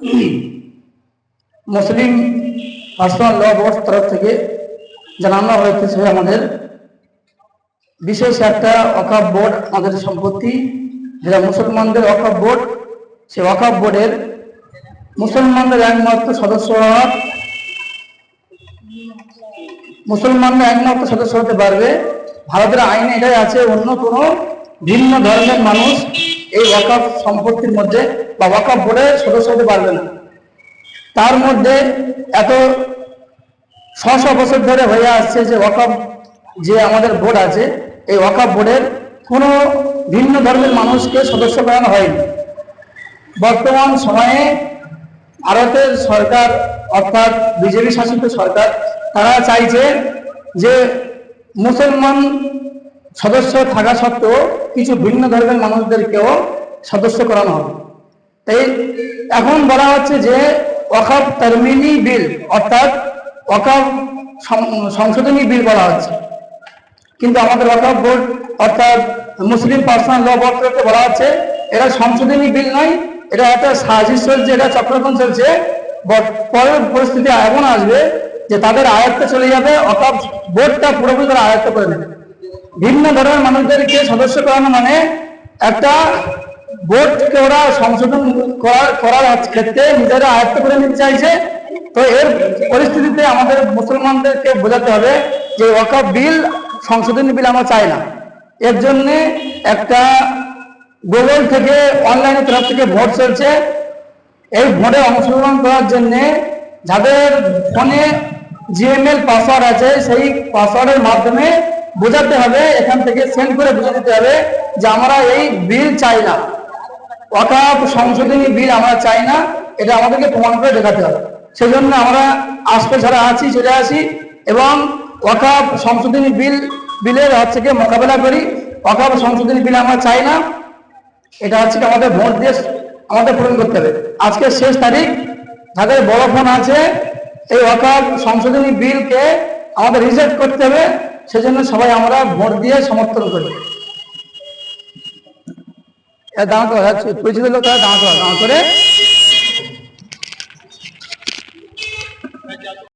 মুসলিম personal ল board তরফ থেকে জানানো হয়েছে আমাদের বিশেষ একটা অকাপ বোর্ড, আমাদের সম্পত্তি, যেটা মুসলমানদের অকাপ বোর্ড সে অকাপ বোর্ডের মুসলমানদের একমাত্র সদস্য হওয়া মুসলমানরা একমাত্র সদস্য হতে পারবে। ভারতের আইনে এটাই আছে, অন্য কোনো ভিন্ন ধর্মের মানুষ এই ওয়াকাফ সম্পত্তির মধ্যে বা ওয়াকাফ বোর্ডের সদস্য হতে পারবে না। তার মধ্যে এত ছশ বছর ধরে হয়ে আসছে যে ওয়াকাফ যে আমাদের বোর্ড আছে, এই ওয়াকাফ বোর্ডের কোনো ভিন্ন ধর্মের মানুষকে সদস্য করানো হয়নি। বর্তমান সময়ে ভারতের সরকার অর্থাৎ বিজেপি শাসিত সরকার, তারা চাইছে যে মুসলমান সদস্য থাকা সত্ত্বেও কিছু ভিন্ন ধর্মের মানুষদেরকেও সদস্য করানো হবে। তাই এখন বলা হচ্ছে যে ওয়াকাফ তারমিনি বিল, অর্থাৎ ওয়াকাফ সংশোধনী বিল বলা হচ্ছে। কিন্তু আমাদের ওয়াকাফ বোর্ড, অর্থাৎ মুসলিম পার্সোনাল ল বোর্ড থেকে বলা হচ্ছে, এটা সংশোধনী বিল নয়, এটা একটা সাজিশ চলছে, এটা চক্রান্ত চলছে পরের পরিস্থিতি এমন আসবে যে তাদের আয়ত্তে চলে যাবে অকাপ বোর্ডটা পুরোপুরি তারা আয়ত্ত করে নেবে। ভিন্ন ধরনের মানুষদেরকে সদস্য করানো মানে একটা বোর্ডকে ওরা সংশোধন করার ক্ষেত্রে নিজেরা আয়ত্ত করে নিতে চাইছে। তো এর পরিস্থিতিতে আমাদের মুসলমানদেরকে বোঝাতে হবে যে ওয়াকাফ বিল, সংশোধনী বিল আমরা চাই না। এর জন্য একটা গুগল থেকে, অনলাইনের তরফ থেকে ভোট চলছে। এই ভোটে অংশগ্রহণ করার জন্য যাদের ফোনে জিএমএল পাসওয়ার্ড আছে, সেই পাসওয়ার্ডের মাধ্যমে বোঝাতে হবে, এখান থেকে সেন্ড করে বুঝে দিতে হবে যে আমরা এই বিল চাই না। ওয়াকাফ সংশোধনী বিল আমরা চাই না, এটা আমাদেরকে প্রমাণ করে দেখাতে হবে। সেজন্য আমরা আসতে ছাড়া আছি, চলে আসি এবং ওয়াকাফ সংশোধনী বিল বিলের হচ্ছে কি মোকাবেলা করি। ওয়াকাফ সংশোধনী বিল আমরা চাই না, এটা হচ্ছে আমাদের ভোট দিয়ে আমাদের পূরণ করতে হবে। আজকে শেষ তারিখ, যাদের বড় ফোন আছে, এই ওয়াকাফ সংশোধনী বিলকে আমাদের রিজেক্ট করতে হবে। সেজন্য সবাই আমরা ভোট দিয়ে সমর্থন করি। দাঁড়াতে হয়, পরিচিত লোক তারা দাঁড়াতে হয় দাঁড় করে